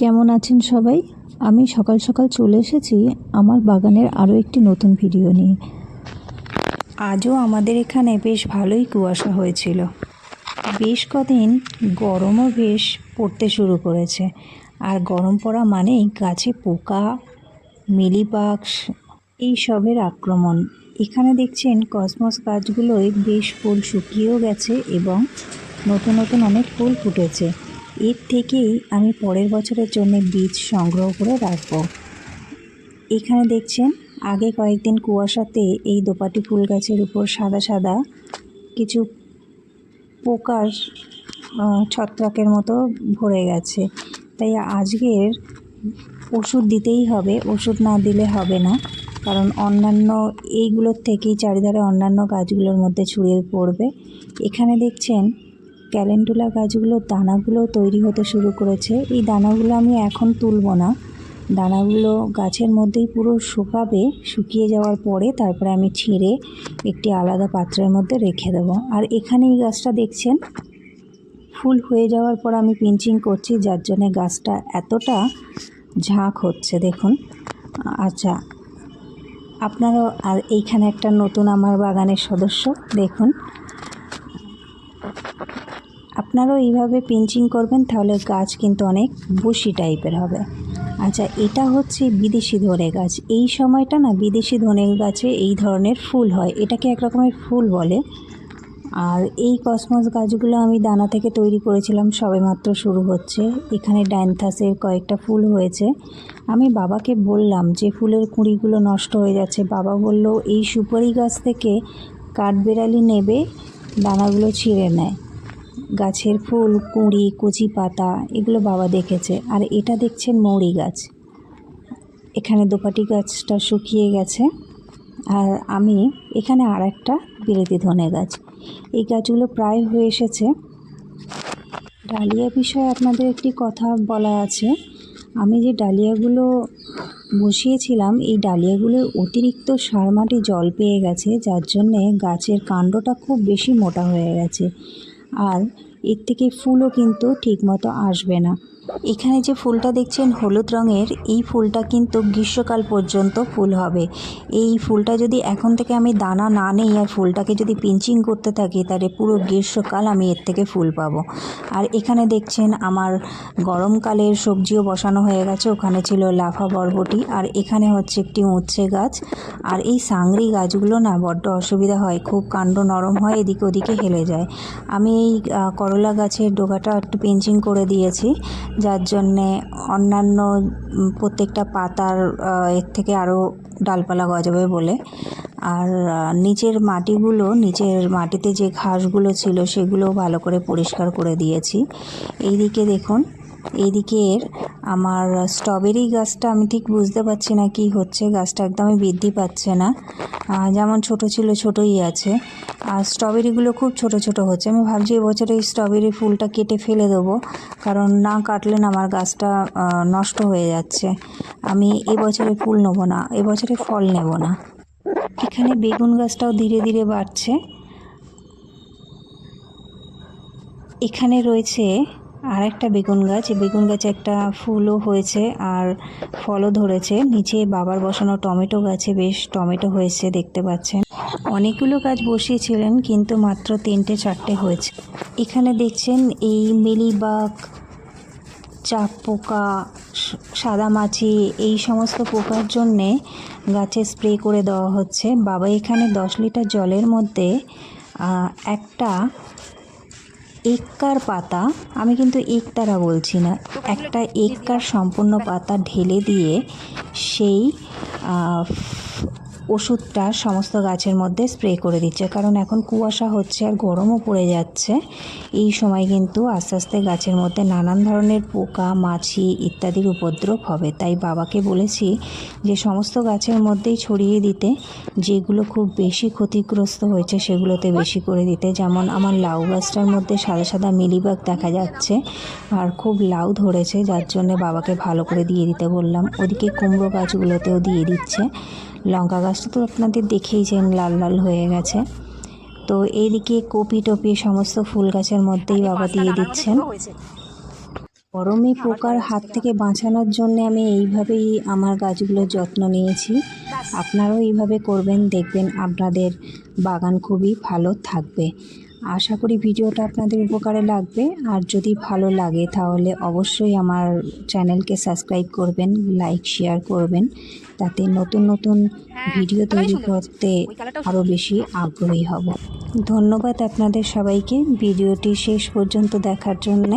কেমন আছেন সবাই? আমি সকাল সকাল চলে এসেছি আমার বাগানের আরও একটি নতুন ভিডিও নিয়ে। আজও আমাদের এখানে বেশ ভালোই কুয়াশা হয়েছিল। বেশ কদিন গরমও বেশ পড়তে শুরু করেছে। আর গরম পড়া মানেই গাছে পোকা মিলিবাগ এই সবের আক্রমণ। এখানে দেখছেন কসমস গাছগুলোয় বেশ ফুল শুকিয়েও গেছে এবং নতুন নতুন অনেক ফুল ফুটেছে। এর থেকেই আমি পরের বছরের জন্য বীজ সংগ্রহ করে রাখব। এখানে দেখছেন, আগে কয়েকদিন কুয়াশাতে এই দোপাটি ফুল গাছের উপর সাদা সাদা কিছু পোকার ছত্রাকের মতো ভরে গেছে। তাই আজকের ওষুধ দিতেই হবে, ওষুধ না দিলে হবে না। কারণ অন্যান্য, এইগুলোর থেকেই চারিধারে অন্যান্য গাছগুলোর মধ্যে ছড়িয়ে পড়বে। এখানে দেখছেন ক্যালেন্ডুলা গাছগুলোর দানাগুলো তৈরি হতে শুরু করেছে। এই দানাগুলো আমি এখন তুলব না। দানাগুলো গাছের মধ্যেই পুরো শুকাবে, শুকিয়ে যাওয়ার পরে তারপরে আমি ছিঁড়ে একটি আলাদা পাত্রের মধ্যে রেখে দেবো। আর এখানে এই গাছটা দেখছেন? ফুল হয়ে যাওয়ার পর আমি পিঞ্চিং করছি, যার জন্যে গাছটা এতটা ঝাঁক হচ্ছে, দেখুন। আচ্ছা আপনারাও আর এইখানে একটা নতুন আমার বাগানের সদস্য, দেখুন। আপনারাও এইভাবে পিঞ্চিং করবেন, তাহলে গাছ কিন্তু অনেক বুশি টাইপের হবে। আচ্ছা এটা হচ্ছে বিদেশি ধনে গাছ। এই সময়টা না বিদেশি ধনে গাছে এই ধরনের ফুল হয়। এটাকে এক রকমের ফুল বলে। আর এই কসমস গাছগুলো আমি দানা থেকে তৈরি করেছিলাম, সবেমাত্র শুরু হচ্ছে। এখানে ডাইনথাসের কয়েকটা ফুল হয়েছে। আমি বাবাকে বললাম যে ফুলের কুঁড়িগুলো নষ্ট হয়ে যাচ্ছে। বাবা বলল, এই সুপারি গাছ থেকে কাঠবেড়ালি নেবে, দানাগুলো ছিঁড়ে নেয়। গাছের ফুল, কুঁড়ি, কচি পাতা, এগুলো বাবা দেখেছে। আর এটা দেখছেন মৌরি গাছ। এখানে দোপাটি গাছটা শুকিয়ে গেছে। আর আমি এখানে আর একটা বিলেতি ধনে গাছ। এই গাছগুলো প্রায় হয়ে এসেছে। ডালিয়া বিষয়ে আপনাদের একটি কথা বলা আছে। আমি যে ডালিয়াগুলো বসিয়েছিলাম, এই ডালিয়াগুলোর অতিরিক্ত সার মাটি জল পেয়ে গেছে। যার জন্যে গাছের কাণ্ডটা খুব বেশি মোটা হয়ে গেছে। আর এর থেকে ফুলও কিন্তু ঠিকমতো আসবে না। এখানে যে ফুলটা দেখছেন হলুদ রঙের, এই ফুলটা কিন্তু গ্রীষ্মকাল পর্যন্ত ফুল হবে। এই ফুলটা যদি এখন থেকে আমি দানা না নেই আর ফুলটাকে যদি পিঞ্চিং করতে থাকি, তাহলে পুরো গ্রীষ্মকাল আমি এর থেকে ফুল পাবো। আর এখানে দেখছেন আমার গরমকালের সবজিও বসানো হয়ে গেছে, ওখানে ছিল লাফা বরবটি, আর এখানে হচ্ছে একটি উচ্ছে গাছ। আর এই সাংরি গাছগুলো না বড্ড অসুবিধা হয়, খুব কাণ্ড নরম হয়, এদিকে ওদিকে হেলে যায়। আমি এই করলা গাছের ডোগাটা একটু পিঞ্চিং করে দিয়েছি। যার জন্যে অন্যান্য প্রত্যেকটা পাতার এর থেকে আরও ডালপালা গজাবে বলে। আর নিচের মাটিগুলো, নিচের মাটিতে যে ঘাসগুলো ছিল সেগুলো ভালো করে পরিষ্কার করে দিয়েছি। এইদিকে দেখুন এইদিকের আমার স্ট্রবেরি গাছটা আমি ঠিক বুঝতে পারছি না কি হচ্ছে। গাছটা একদমই বৃদ্ধি পাচ্ছে না। যেমন ছোট ছিল ছোটই আছে। আর স্ট্রবেরিগুলো খুব ছোট ছোট হচ্ছে। আমি ভাবছি এবছর এই স্ট্রবেরি ফুলটা কেটে ফেলে দেবো। কারণ না কাটলে না আমার গাছটা নষ্ট হয়ে যাচ্ছে। আমি এবছরে ফুল নেব না। এবছরে ফল নেব না। এখানে বেগুন গাছটাও ধীরে ধীরে বাড়ছে। এখানে রয়েছে আর একটা বেগুন গাছ, এই বেগুন গাছে একটা ফুলও হয়েছে আর ফলও ধরেছে। নিচে বাবার বসানো টমেটো গাছে বেশ টমেটো হয়েছে দেখতে পাচ্ছেন। অনেকগুলো গাছ বসিয়েছিলেন, কিন্তু মাত্র তিনটে, চারটে হয়েছে। এখানে দেখছেন এই মিলিবাগ চাপ পোকা স- সাদামাছি, এই সমস্ত পোকার জন্যে গাছে স্প্রে করে দেওয়া হচ্ছে। বাবা এখানে দশ লিটার জলের মধ্যে একটা এক্কার পাতা আমি কিন্তু একতারা বলছি না একটা এক্কার সম্পূর্ণ পাতা ঢেলে দিয়ে সেই ওষুধটা সমস্ত গাছের মধ্যে স্প্রে করে দিচ্ছে। কারণ এখন কুয়াশা হচ্ছে আর গরমও পড়ে যাচ্ছে। এই সময় কিন্তু আস্তে আস্তে গাছের মধ্যে নানান ধরনের পোকা, মাছি ইত্যাদির উপদ্রব হবে। তাই বাবাকে বলেছি যে সমস্ত গাছের মধ্যেই ছড়িয়ে দিতে। যেগুলো খুব বেশি ক্ষতিগ্রস্ত হয়েছে সেগুলোতে বেশি করে দিতে। যেমন আমার লাউ গাছটার মধ্যে সাদা সাদা মিলিবাগ দেখা যাচ্ছে আর খুব লাউ ধরেছে। যার জন্য বাবাকে ভালো করে দিয়ে দিতে বললাম। ওদিকে কুমড়ো গাছগুলোতেও দিয়ে দিচ্ছে। লঙ্কা গাছটা তো আপনাদের দেখেইছেন লাল লাল হয়ে গেছে। তো এইদিকে কপি টপি সমস্ত ফুল গাছের মধ্যেই বাবা দিয়ে দিচ্ছেন। গরমে পোকার হাত থেকে বাঁচানোর জন্য আমি এইভাবেই আমার গাছগুলোর যত্ন নিয়েছি। আপনারাও এইভাবে করবেন দেখবেন আপনাদের বাগান খুবই ভালো থাকবে। আশা করি ভিডিওটা আপনাদের উপকারে লাগবে। আর যদি ভালো লাগে তাহলে অবশ্যই আমার চ্যানেলকে সাবস্ক্রাইব করবেন লাইক শেয়ার করবেন। তাতে নতুন নতুন ভিডিও তৈরি করতে আরও বেশি আগ্রহী হব। ধন্যবাদ আপনাদের সবাইকে। ভিডিওটি শেষ পর্যন্ত দেখার জন্যে।